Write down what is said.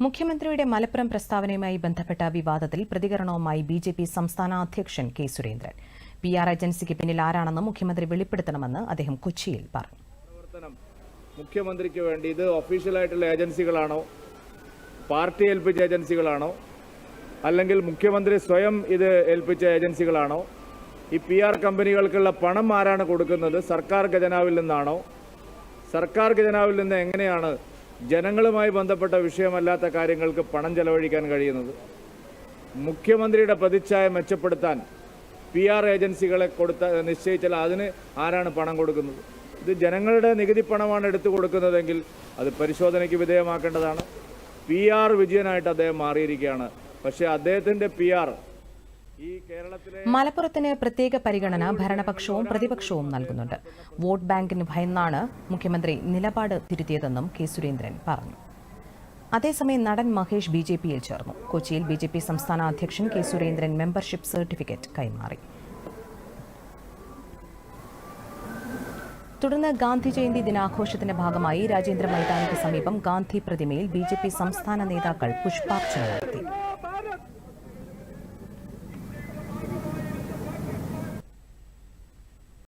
മുഖ്യമന്ത്രിയുടെ മലപ്പുറം പ്രസ്താവനയുമായി ബന്ധപ്പെട്ട വിവാദത്തിൽ പ്രതികരണവുമായി ബി ജെ പി സംസ്ഥാന അധ്യക്ഷൻ കെ സുരേന്ദ്രൻ. പി ആർ ഏജൻസിക്ക് പിന്നിൽ ആരാണെന്ന് മുഖ്യമന്ത്രി വെളിപ്പെടുത്തണമെന്ന് അദ്ദേഹം കൊച്ചിയിൽ പറഞ്ഞു. മുഖ്യമന്ത്രിക്ക് വേണ്ടി ഇത് ഒഫീഷ്യലായിട്ടുള്ള ഏജൻസികളാണോ? പാർട്ടി ഏൽപ്പിച്ച ഏജൻസികളാണോ? അല്ലെങ്കിൽ മുഖ്യമന്ത്രി സ്വയം ഇത് ഏൽപ്പിച്ച ഏജൻസികളാണോ? ഈ പി ആർ കമ്പനികൾക്കുള്ള പണം ആരാണ് കൊടുക്കുന്നത്? സർക്കാർ ഖജനാവിൽ നിന്നാണോ? സർക്കാർ ഖജനാവിൽ നിന്ന് എങ്ങനെയാണ് ജനങ്ങളുമായി ബന്ധപ്പെട്ട വിഷയമല്ലാത്ത കാര്യങ്ങൾക്ക് പണം ചെലവഴിക്കാൻ കഴിയുന്നത്. മുഖ്യമന്ത്രിയുടെ പ്രതിച്ഛായ മെച്ചപ്പെടുത്താൻ പി ആർ ഏജൻസികളെ കൊടുത്ത നിശ്ചയിച്ചാൽ അതിന് ആരാണ് പണം കൊടുക്കുന്നത്? ഇത് ജനങ്ങളുടെ നികുതി പണമാണ് എടുത്തു കൊടുക്കുന്നതെങ്കിൽ അത് പരിശോധനയ്ക്ക് വിധേയമാക്കേണ്ടതാണ്. പി ആർ വിജയനായിട്ട് അദ്ദേഹം മാറിയിരിക്കുകയാണ്. പക്ഷേ അദ്ദേഹത്തിന്റെ പി ആർ മലപ്പുറത്തിന് പ്രത്യേക പരിഗണന ഭരണപക്ഷവും പ്രതിപക്ഷവും നൽകുന്നുണ്ട്. വോട്ട് ബാങ്കിന് ഭയന്നാണ് മുഖ്യമന്ത്രി നിലപാട് തിരുത്തിയതെന്നും കെ സുരേന്ദ്രൻ പറഞ്ഞു. അതേസമയം നടൻ മഹേഷ് ബി ജെ പിയിൽ ചേർന്നു. കൊച്ചിയിൽ ബി ജെ പി സംസ്ഥാന അധ്യക്ഷൻ കെ സുരേന്ദ്രൻ മെമ്പർഷിപ്പ് സർട്ടിഫിക്കറ്റ് കൈമാറി. തുടർന്ന് ഗാന്ധി ജയന്തി ദിനാഘോഷത്തിന്റെ ഭാഗമായി രാജേന്ദ്ര മൈതാനിക്ക് സമീപം ഗാന്ധി പ്രതിമയിൽ ബി സംസ്ഥാന നേതാക്കൾ പുഷ്പാർച്ചന നടത്തി.